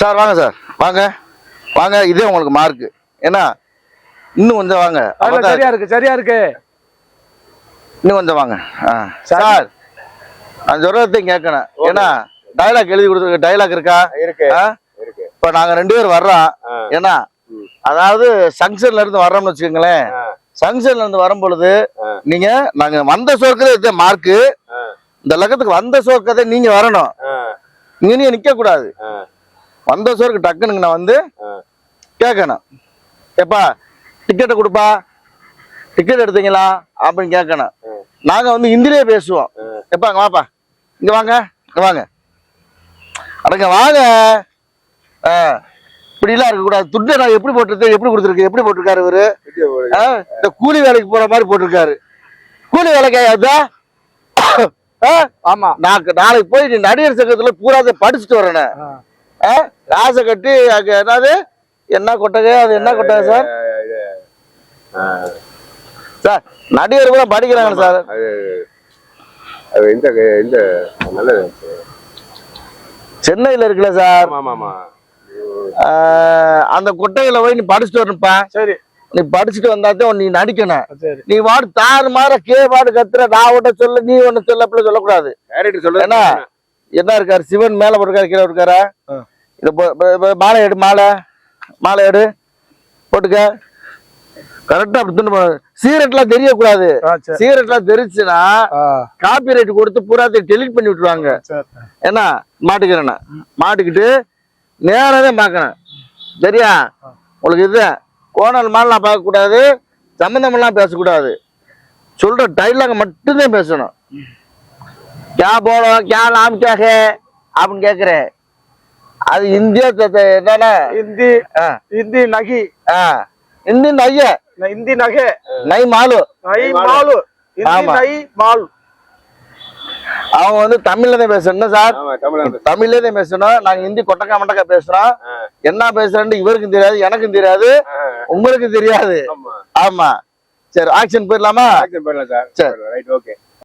Sir வாங்க sir. வாங்க. வாங்க இதே உங்களுக்கு மார்க் ஏன்னா இன்னும் கொஞ்சம் வாங்க. சரியா இருக்கு சரியா இருக்கு. இன்னும் கொஞ்சம் வாங்க. சார். நான் சொல்றதையும் கேட்கணும். ஏன்னா டைலாக் எழுதி கொடுத்துருக்க டைலாக் இருக்கா? இருக்கு. இப்ப நாங்க ரெண்டு பேரும் வர்றோம். ஏன்னா. அதாவது சங்ஷன்ல இருந்து வர்றோம்னு வச்சுக்கோங்களேன். சங்ஷன்ல இருந்து வரும் பொழுது. நீங்க நாங்க வந்த சோர்க்கதே மார்க்கு. இந்த லக்கத்துக்கு வந்த சோர்க்கதை நீங்க வரணும். இங்க நீங்க நிக்க கூடாது வந்த சோருக்கு டக்குனுங்க நான் வந்து. கேட்கணும். எப்பா டிக்கெட்டை கொடுப்பா. டிக்கெட் எடுத்தீங்களா? அப்படின்னு கேட்கணும். ம். நாங்க வந்து ஹிந்திலேயே பேசுவோம். எப்பா இங்க வாப்பா. இங்க வாங்க இங்க வாங்க. அடங்க வாங்க. ஆ, இப்படிலாம் இருக்கக்கூடாது. துட்டு நான் எப்படி போட்டிருக்கேன்? எப்படி கொடுத்துருக்கு எப்படி போட்டிருக்காரு இவரு? இந்த கூலி வேலைக்கு போற மாதிரி போட்டிருக்காரு. கூலி வேலைக்கு அதா ஆமா. நான் நாளைக்கு போய் நீ நடிகர் சங்கத்துல பூராத படிச்சுட்டு வரேன் காசை கட்டி அங்க என்னது? என்ன கொட்டகை? அது என்ன கொட்டகை சார்? சார் நடிகர் கூட படிக்கிறாங்க சார். அது அது இந்த இந்த நல்லது சென்னையில இருக்குல்ல சார்? அந்த கொட்டையில போய் நீ படிச்சுட்டு வரணும்ப்பா. சரி. நீ படிச்சுட்டு வந்தாதான் நீ நடிக்கணும். சரி. நீ வாடு தாறு மாற கே வாடு கத்துற நான் ஒன்ன சொல்ல நீ ஒன்னு சொல்ல அப்படி சொல்லக்கூடாது சொல்லுது என்ன? என்ன இருக்காரு? சிவன் மேல போட்டிருக்காரு கீழே இருக்காரா. இது மாலை எடு மாலை. மாலை எடு. போட்டுக்க. கரெக்டா அப்படி சீரட்லாம் தெரியக்கூடாது. சீரட்லாம் தெரிச்சுன்னா காப்பி ரைட் கொடுத்து பூராத்தையும் டெலீட் பண்ணி விட்டுருவாங்க. என்ன மாட்டுக்கிறேன் மாட்டிக்கிட்டு நேராவே பார்க்கணும் சரியா? உங்களுக்கு இது கோணல் மாதிரிலாம் பார்க்கக்கூடாது சம்மந்தமெல்லாம் பேசக்கூடாது. சொல்ற டைலாக் மட்டும்தான் பேசணும். கே போனோம் கே நாம் கேக அப்படின்னு கேட்குறேன் அது இந்தியா என்னன்னா ஹிந்தி ஆ, ஹிந்தி நகி. ஆ, இந்தி நைய ஹிந்தி நகை. நை மாலு. நை மாலு. நை மால். அவங்க வந்து தமிழ்ல தான் பேசணும் சார்? தமிழ்ல தான் பேசணும் நாங்க ஹிந்தி கொட்டக்கா மட்டக்கா பேசுறோம். என்ன பேசுறேன்னு இவருக்கும் தெரியாது எனக்கும் தெரியாது உங்களுக்கும் தெரியாது. ஆமா. ஆமா. சரி ஆக்ஷன் போயிடலாமா? ஆக்சன் பண்ணலாம் சார். சரி. Right okay.